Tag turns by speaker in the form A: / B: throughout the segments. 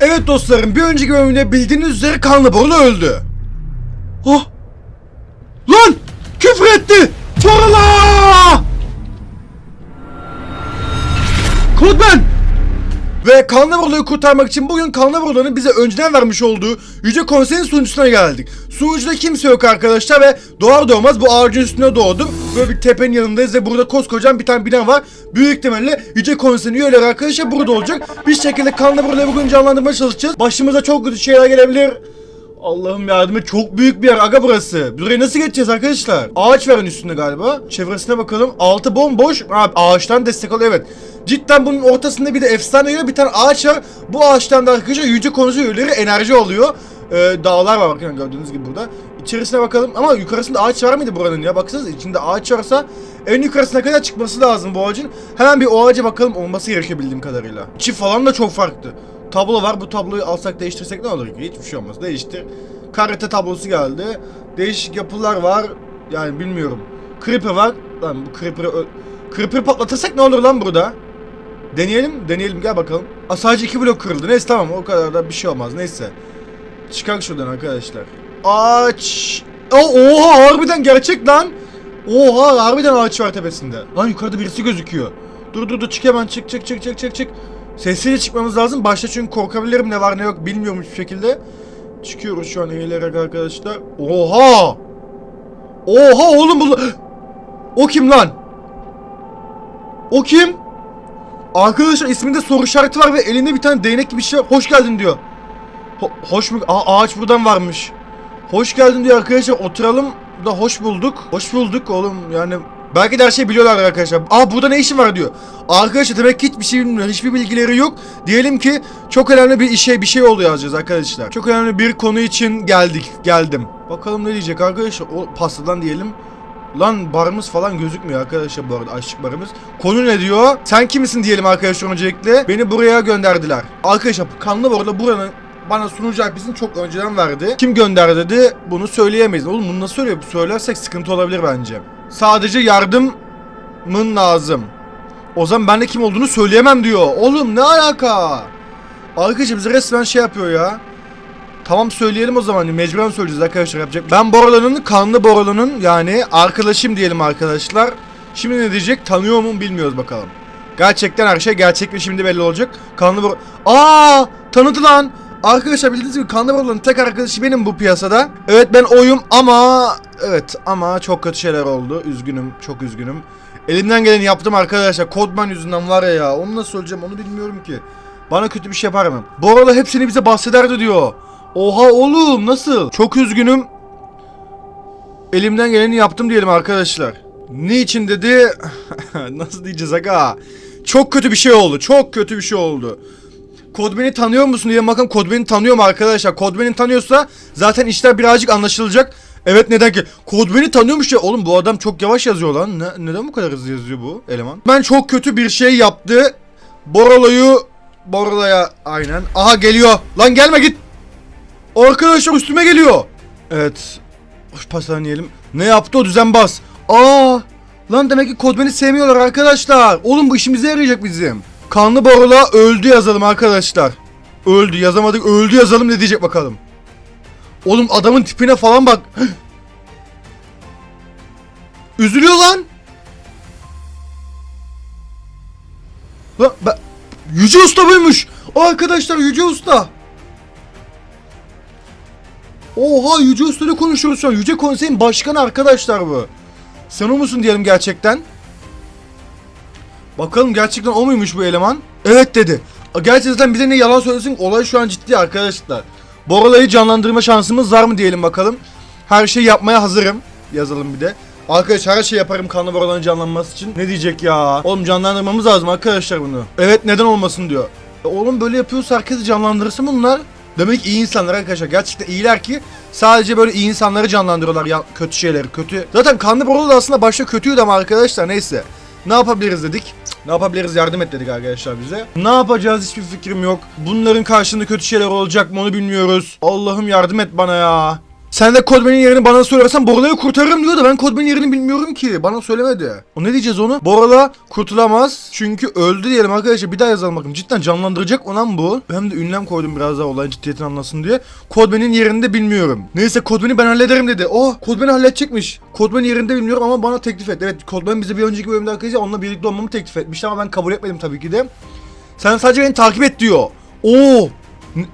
A: Evet dostlarım bir önceki bölümde bildiğiniz üzere kanlı borulu öldü. Oh! Lan! Küfür etti! Borula! Kodman! Ve kanlı boruluyu kurtarmak için bugün kanlı borulunun bize önceden vermiş olduğu Yüce Konseyin sunucusuna geldik. Sunucuda kimse yok arkadaşlar ve doğar doğmaz bu ağacın üstüne doğdum. Böyle bir tepenin yanındayız ve burada koskocaman bir tane bina var. Büyük ihtimalle Yüce Konseyin üyeleri arkadaşlar burada olacak. Bir şekilde kanlı boruluyu bugün canlandırmaya çalışacağız. Başımıza çok kötü şeyler gelebilir. Allah'ım yardımı çok büyük bir yer aga burası. Buraya nasıl geçeceğiz arkadaşlar? Ağaç verin üstünde galiba. Çevresine bakalım. Altı bomboş. Ha, ağaçtan destek alıyor evet. Cidden bunun ortasında bir de efsane yeri bir tane ağaç var. Bu ağaçtan da arkadaşlar yüce konusu üyeleri enerji alıyor. Ee, dağlar var bakın gördüğünüz gibi burada. İçerisine bakalım ama yukarısında ağaç var mıydı buranın ya? Baksanıza içinde ağaç varsa en yukarısına kadar çıkması lazım bu ağacın. Hemen bir o ağaca bakalım olması gerekiyor bildiğim kadarıyla. İçi falan da çok farklı. Tablo var bu tabloyu alsak değiştirsek ne olur ki? Hiçbir şey olmaz. Değiştir. Karate tablosu geldi. Değişik yapılar var. Yani bilmiyorum. Creeper var. Lan bu Creeper'ı Creeper patlatırsak ne olur lan burada? Deneyelim, deneyelim gel bakalım. Aa, sadece iki blok kırıldı. Neyse tamam o kadar da bir şey olmaz. Neyse. Çıkar şuradan arkadaşlar. Aç. Aa, oha harbiden gerçek lan. Oha harbiden ağaç var tepesinde. Lan yukarıda birisi gözüküyor. Dur dur dur çık hemen çık çık çık çık çık çık. Sessiyle çıkmamız lazım. Başta çünkü korkabilirim ne var ne yok bilmiyorum hiçbir şekilde. Çıkıyoruz şu an eğilerek arkadaşlar. Oha! Oha oğlum bu... O kim lan? O kim? Arkadaşlar isminde soru işareti var ve elinde bir tane değnek gibi bir şey var. Hoş geldin diyor. Ho- hoş mu? Aa, ağaç buradan varmış. Hoş geldin diyor arkadaşlar. Oturalım da hoş bulduk. Hoş bulduk oğlum yani. Belki de her şeyi biliyorlar arkadaşlar. Aa burada ne işin var diyor. Arkadaşlar demek ki hiçbir şey bilmiyor. Hiçbir bilgileri yok. Diyelim ki çok önemli bir işe bir şey oldu yazacağız arkadaşlar. Çok önemli bir konu için geldik. Geldim. Bakalım ne diyecek arkadaşlar. O pastadan diyelim. Lan barımız falan gözükmüyor arkadaşlar bu arada açlık barımız. Konu ne diyor? Sen kimsin diyelim arkadaşlar öncelikle. Beni buraya gönderdiler. Arkadaşlar kanlı bu arada buranın bana sunucu IP'sini çok önceden verdi. Kim gönder dedi bunu söyleyemeyiz. Oğlum bunu nasıl söylüyor? Söylersek sıkıntı olabilir bence. Sadece yardımın lazım. O zaman ben de kim olduğunu söyleyemem diyor. Oğlum ne alaka? Arkadaşlar bize resmen şey yapıyor ya. Tamam söyleyelim o zaman. Mecburen söyleyeceğiz arkadaşlar yapacak. Ben Boralo'nun kanlı Boralo'nun yani arkadaşım diyelim arkadaşlar. Şimdi ne diyecek tanıyor mu bilmiyoruz bakalım. Gerçekten her şey gerçek mi şimdi belli olacak. Kanlı Boralo... Aa tanıdı lan. Arkadaşlar bildiğiniz gibi Kanlı Boralo'nun tek arkadaşı benim bu piyasada. Evet ben oyum ama... Evet ama çok kötü şeyler oldu. Üzgünüm çok üzgünüm. Elimden geleni yaptım arkadaşlar. Kodman yüzünden var ya ya. Onu nasıl söyleyeceğim onu bilmiyorum ki. Bana kötü bir şey yapar mı? Boralo hepsini bize bahsederdi diyor. Oha oğlum nasıl? Çok üzgünüm. Elimden geleni yaptım diyelim arkadaşlar. Niçin dedi? nasıl diyeceğiz aga? Çok kötü bir şey oldu. Çok kötü bir şey oldu. Kodben'i tanıyor musun diye bakın Kodben'i tanıyor mu arkadaşlar? Kodben'i tanıyorsa zaten işler birazcık anlaşılacak. Evet neden ki? Kodben'i tanıyormuş ya. Oğlum bu adam çok yavaş yazıyor lan. Ne, neden bu kadar hızlı yazıyor bu eleman? Ben çok kötü bir şey yaptı. Borolo'yu Borolo'ya aynen. Aha geliyor. Lan gelme git. Arkadaşlar üstüme geliyor. Evet. Of paslanyelim. Ne yaptı o düzenbaz? Aa! Lan demek ki Kodben'i sevmiyorlar arkadaşlar. Oğlum bu işimize yarayacak bizim. Kanlı Borula öldü yazalım arkadaşlar. Öldü yazamadık öldü yazalım ne diyecek bakalım. Oğlum adamın tipine falan bak. Üzülüyor lan. Lan ben... Yüce Usta buymuş. Arkadaşlar Yüce Usta. Oha Yüce Usta ile konuşuyoruz şu an. Yüce Konsey'in başkanı arkadaşlar bu. Sen o musun diyelim gerçekten. Bakalım gerçekten o muymuş bu eleman? Evet dedi. Gerçekten bize ne yalan söylesin olay şu an ciddi arkadaşlar. Borala'yı canlandırma şansımız var mı diyelim bakalım. Her şeyi yapmaya hazırım. Yazalım bir de. Arkadaşlar her şey yaparım kanlı Borala'nın canlanması için. Ne diyecek ya? Oğlum canlandırmamız lazım arkadaşlar bunu. Evet neden olmasın diyor. E oğlum böyle yapıyorsa herkesi canlandırırsın bunlar. Demek iyi insanlar arkadaşlar. Gerçekten iyiler ki sadece böyle iyi insanları canlandırıyorlar ya kötü şeyleri kötü. Zaten kanlı Borala da aslında başta kötüydü ama arkadaşlar neyse. Ne yapabiliriz dedik. Ne yapabiliriz yardım et dedik arkadaşlar bize. Ne yapacağız hiçbir fikrim yok. Bunların karşında kötü şeyler olacak mı onu bilmiyoruz. Allah'ım yardım et bana ya. Sen de Kodman'ın yerini bana söylersen Borala'yı kurtarırım diyor da ben Kodman'ın yerini bilmiyorum ki. Bana söylemedi. O ne diyeceğiz onu? Borala kurtulamaz çünkü öldü diyelim arkadaşlar. Bir daha yazalım bakın. Cidden canlandıracak olan bu. Hem de ünlem koydum biraz daha olayın ciddiyetini anlasın diye. Kodman'ın yerini de bilmiyorum. Neyse Kodman'ı ben hallederim dedi. Oh Kodman'ı halledecekmiş. Kodman'ın yerini de bilmiyorum ama bana teklif et. Evet Kodman bize bir önceki bölümde arkadaşlar onunla birlikte olmamı teklif etmişti ama ben kabul etmedim tabii ki de. Sen sadece beni takip et diyor. Oo!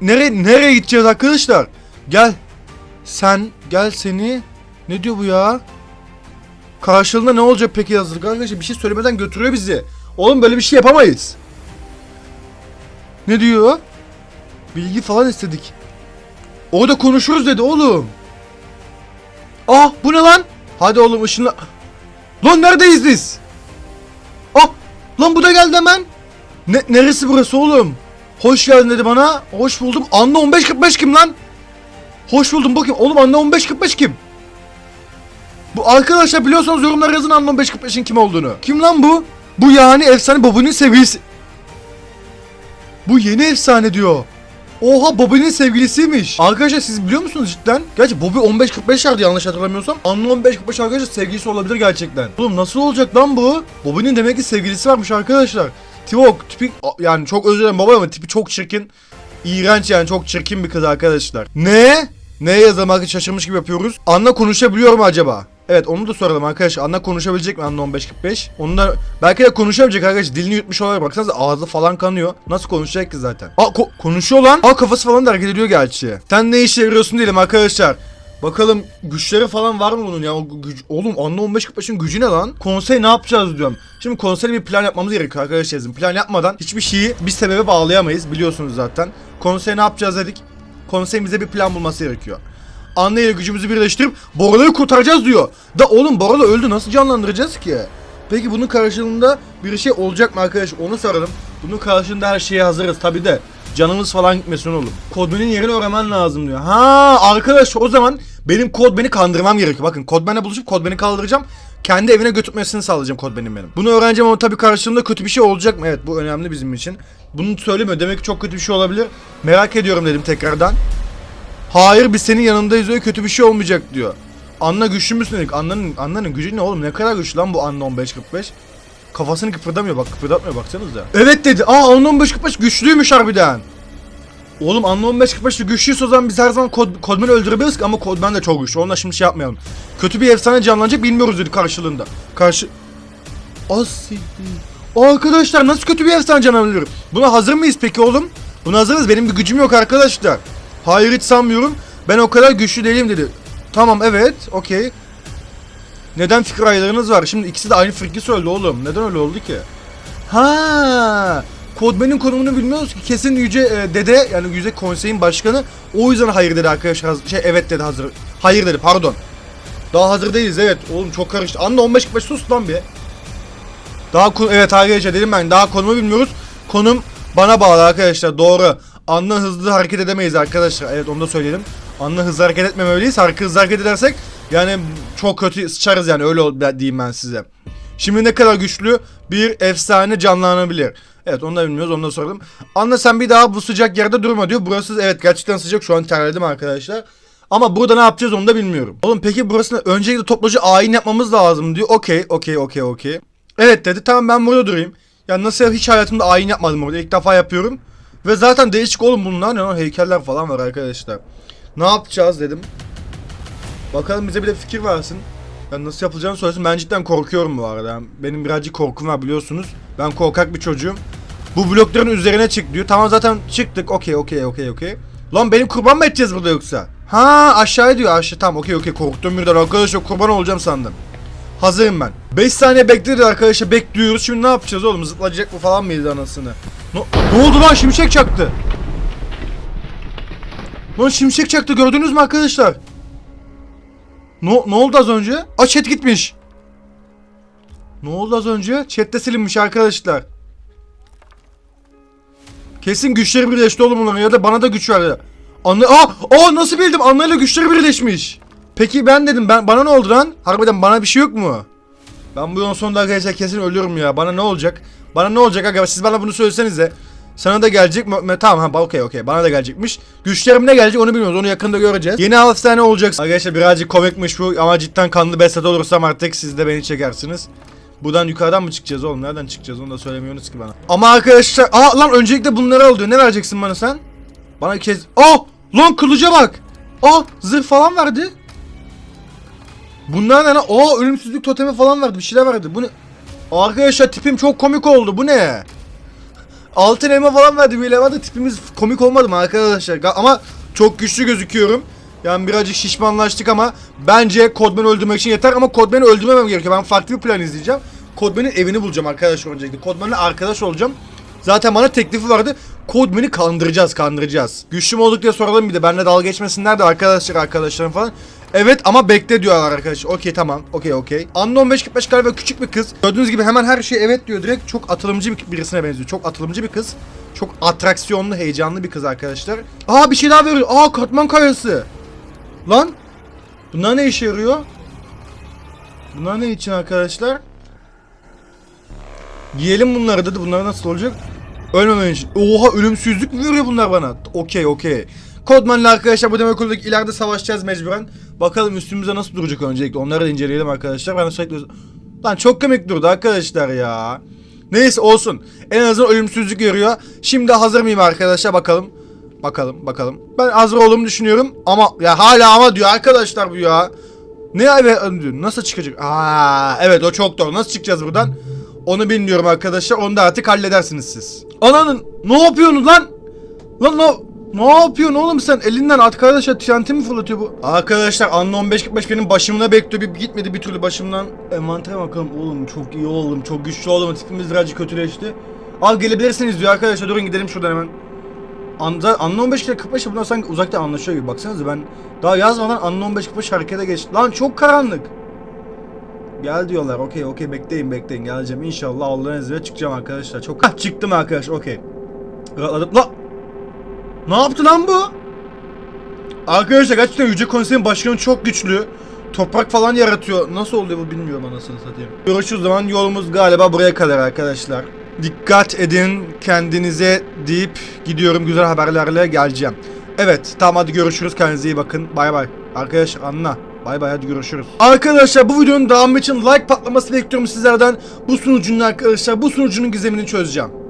A: Nereye nereye gideceğiz arkadaşlar? Gel. Sen gel seni. Ne diyor bu ya? Karşılığında ne olacak peki hazırlık arkadaşlar? Bir şey söylemeden götürüyor bizi. Oğlum böyle bir şey yapamayız. Ne diyor? Bilgi falan istedik. Orada konuşuruz dedi oğlum. Ah bu ne lan? Hadi oğlum ışınla... Lan neredeyiz biz? Ah lan bu da geldi hemen. Ne, neresi burası oğlum? Hoş geldin dedi bana. Hoş buldum. Anla 1545 kim lan? Hoş buldum bakayım. Oğlum Anla 1545 kim? Bu arkadaşlar biliyorsanız yorumlara yazın Anla 1545'in kim olduğunu. Kim lan bu? Bu yani efsane Bobby'nin sevgilisi. Bu yeni efsane diyor. Oha Bobby'nin sevgilisiymiş. Arkadaşlar siz biliyor musunuz cidden? Gerçi Bobby 1545 vardı yanlış hatırlamıyorsam. Anla 1545 arkadaşlar sevgilisi olabilir gerçekten. Oğlum nasıl olacak lan bu? Bobby'nin demek ki sevgilisi varmış arkadaşlar. Tivok tipi yani çok özür dilerim baba ama tipi çok çirkin. İğrenç yani çok çirkin bir kız arkadaşlar. Ne? Ne yazalım arkadaşlar şaşırmış gibi yapıyoruz. Anla konuşabiliyor mu acaba? Evet onu da soralım arkadaşlar. Anla konuşabilecek mi Anla 1545? Onu da belki de konuşabilecek arkadaşlar. Dilini yutmuş olabilir. Baksanıza ağzı falan kanıyor. Nasıl konuşacak ki zaten? Aa ko- konuşuyor lan. Aa kafası falan da hareket ediyor gerçi. Sen ne işe yarıyorsun diyelim arkadaşlar. Bakalım güçleri falan var mı bunun ya? O güç- Oğlum Anla 1545'in gücü ne lan? Konsey ne yapacağız diyorum. Şimdi konseyde bir plan yapmamız gerekiyor arkadaşlar. Plan yapmadan hiçbir şeyi bir sebebe bağlayamayız biliyorsunuz zaten. Konsey ne yapacağız dedik. Konseyin bize bir plan bulması gerekiyor. Anne gücümüzü birleştirip Borala'yı kurtaracağız diyor. Da oğlum Borala öldü nasıl canlandıracağız ki? Peki bunun karşılığında bir şey olacak mı arkadaş? Onu soralım. Bunun karşılığında her şeye hazırız tabi de. Canımız falan gitmesin oğlum. Kodman'ın yerini öğrenmen lazım diyor. Ha arkadaş o zaman benim Kodman'i kandırmam gerekiyor. Bakın Kodman'la buluşup Kodman'i kaldıracağım. Kendi evine götürmesini sağlayacağım Kodman'in benim. Bunu öğreneceğim ama tabii karşılığında kötü bir şey olacak mı? Evet bu önemli bizim için. Bunu söylemiyor. Demek ki çok kötü bir şey olabilir. Merak ediyorum dedim tekrardan. Hayır biz senin yanındayız öyle kötü bir şey olmayacak diyor. Anla güçlü müsün dedik. Anna'nın, Anna'nın gücü ne oğlum ne kadar güçlü lan bu Anna 1545. Kafasını kıpırdamıyor bak kıpırdatmıyor baksanıza. Evet dedi. Aa Anna 1545 güçlüymüş harbiden. Oğlum Anna 1545 de güçlüyse o zaman biz her zaman kod, Kodman'ı öldürebiliriz ama Kodman de çok güçlü. Onunla şimdi şey yapmayalım. Kötü bir efsane canlanacak bilmiyoruz dedi karşılığında. Karşı... Asiktir. Arkadaşlar nasıl kötü bir efsane canlanabilir? Buna hazır mıyız peki oğlum? Buna hazırız. Benim bir gücüm yok arkadaşlar. Hayır hiç sanmıyorum. Ben o kadar güçlü değilim dedi. Tamam evet okey. Neden fikir ayrılığınız var? Şimdi ikisi de aynı fikri söyledi oğlum. Neden öyle oldu ki? Ha, Kodman'ın konumunu bilmiyoruz ki. Kesin Yüce e, Dede yani Yüce Konseyin Başkanı o yüzden hayır dedi arkadaşlar. Şey evet dedi hazır. Hayır dedi pardon. Daha hazır değiliz evet. Oğlum çok karıştı. Anla 15 45 sus lan bir. Daha evet arkadaşlar dedim ben daha konumu bilmiyoruz. Konum bana bağlı arkadaşlar doğru. Anla hızlı hareket edemeyiz arkadaşlar. Evet onu da söyleyelim. Anla hızlı hareket etmemeliyiz. Hızlı hareket edersek yani çok kötü sıçarız yani öyle diyeyim ben size. Şimdi ne kadar güçlü bir efsane canlanabilir. Evet onu da bilmiyoruz onu da sordum. Anla sen bir daha bu sıcak yerde durma diyor. Burası evet gerçekten sıcak şu an terledim arkadaşlar. Ama burada ne yapacağız onu da bilmiyorum. Oğlum peki burasını öncelikle topluca ayin yapmamız lazım diyor. Okey okey okey okey. Evet dedi tamam ben burada durayım. Ya nasıl hiç hayatımda ayin yapmadım orada ilk defa yapıyorum. Ve zaten değişik oğlum bunlar ne lan heykeller falan var arkadaşlar. Ne yapacağız dedim. Bakalım bize bir de fikir versin. Ya nasıl yapılacağını söylesin. Ben cidden korkuyorum bu arada. Benim birazcık korkum var biliyorsunuz. Ben korkak bir çocuğum. Bu blokların üzerine çık diyor. Tamam zaten çıktık. Okey okey okey okey. Lan benim kurban mı edeceğiz burada yoksa? Ha aşağıya diyor aşağı. Tamam okey okey korktum birden arkadaşlar kurban olacağım sandım. Hazırım ben. 5 saniye bekledik arkadaşlar bekliyoruz. Şimdi ne yapacağız oğlum? Zıplayacak mı falan mıydı anasını? Ne, ne oldu lan şimşek çaktı. Lan şimşek çaktı gördünüz mü arkadaşlar? Ne, ne oldu az önce? Aa chat gitmiş. Ne oldu az önce? Chat'te silinmiş arkadaşlar. Kesin güçleri birleşti oğlum bunların ya da bana da güç verdi. Anla Aa, aa nasıl bildim? Anlayla güçleri birleşmiş. Peki ben dedim ben bana ne oldu lan? Harbiden bana bir şey yok mu? Ben bu yolun sonunda arkadaşlar kesin ölüyorum ya. Bana ne olacak? Bana ne olacak aga? Siz bana bunu söylesenize. Sana da gelecek mi? Tamam ha okey okey bana da gelecekmiş. Güçlerim ne gelecek onu bilmiyoruz onu yakında göreceğiz. Yeni hastane olacak. Arkadaşlar birazcık komikmiş bu ama cidden kanlı besat olursam artık siz de beni çekersiniz. Buradan yukarıdan mı çıkacağız oğlum? Nereden çıkacağız onu da söylemiyorsunuz ki bana. Ama arkadaşlar aa lan öncelikle bunları alıyor. Ne vereceksin bana sen? Bana kez... Aa lan kılıca bak. Aa zırh falan verdi. Bunlar ne? Aa ölümsüzlük totemi falan verdi. Bir şeyler verdi. Bu ne? Arkadaşlar tipim çok komik oldu. Bu ne? Altın elma falan verdi bir elma da tipimiz komik olmadı mı arkadaşlar? Ama çok güçlü gözüküyorum. Yani birazcık şişmanlaştık ama bence Codman'ı öldürmek için yeter ama Codman'ı öldürmemem gerekiyor. Ben farklı bir plan izleyeceğim. Codman'ın evini bulacağım arkadaşlar öncelikle. Codman'la arkadaş olacağım. Zaten bana teklifi vardı. Codman'ı kandıracağız, kandıracağız. Güçlü mü olduk diye soralım bir de. Benimle dalga geçmesinler de arkadaşlar, arkadaşlarım falan. Evet ama bekle diyorlar arkadaşlar. Okey tamam. Okey okey. Anno 1545 galiba küçük bir kız. Gördüğünüz gibi hemen her şey evet diyor direkt. Çok atılımcı bir birisine benziyor. Çok atılımcı bir kız. Çok atraksiyonlu, heyecanlı bir kız arkadaşlar. Aa bir şey daha veriyor. Aa katman kayası. Lan. Bunlar ne işe yarıyor? Bunlar ne için arkadaşlar? Giyelim bunları dedi. Bunlar nasıl olacak? Ölmemen için. Oha ölümsüzlük mü veriyor bunlar bana? Okey okey. Kodman'la arkadaşlar bu demek ki ileride savaşacağız mecburen. Bakalım üstümüze nasıl duracak öncelikle. Onları da inceleyelim arkadaşlar. Ben de sürekli... Lan çok komik durdu arkadaşlar ya. Neyse olsun. En azından ölümsüzlük görüyor. Şimdi hazır mıyım arkadaşlar bakalım. Bakalım bakalım. Ben hazır olduğumu düşünüyorum. Ama ya hala ama diyor arkadaşlar bu ya. Ne diyor. Nasıl çıkacak? Aa evet o çok doğru. Nasıl çıkacağız buradan? Onu bilmiyorum arkadaşlar. Onu da artık halledersiniz siz. Ananın ne yapıyorsunuz lan? Lan ne ne yapıyorsun oğlum sen? Elinden arkadaşlar TNT mi fırlatıyor bu? Arkadaşlar Anno 1545 benim başımda bekliyor. Bir, gitmedi bir türlü başımdan. Envantere bakalım oğlum çok iyi oldum. Çok güçlü oldum. Tipimiz birazcık kötüleşti. Al gelebilirsiniz diyor arkadaşlar. Durun gidelim şuradan hemen. Anda, Anno 1545 bunlar sanki uzaktan anlaşıyor gibi. Baksanıza ben daha yazmadan Anno 1545 harekete geçti. Lan çok karanlık. Gel diyorlar. Okey okey bekleyin bekleyin. Geleceğim inşallah Allah'ın izniyle çıkacağım arkadaşlar. Çok Hah, çıktım arkadaş. Okey. Rahatladım. La. Ne yaptı lan bu? Arkadaşlar gerçekten Yüce Konseyin Başkanı çok güçlü. Toprak falan yaratıyor. Nasıl oluyor bu bilmiyorum anasını satayım. Görüşürüz zaman yolumuz galiba buraya kadar arkadaşlar. Dikkat edin kendinize deyip gidiyorum güzel haberlerle geleceğim. Evet tamam hadi görüşürüz kendinize iyi bakın. Bay bay. Arkadaşlar anla. Bay bay hadi görüşürüz. Arkadaşlar bu videonun devamı için like patlaması bekliyorum sizlerden. Bu sunucunun arkadaşlar bu sunucunun gizemini çözeceğim.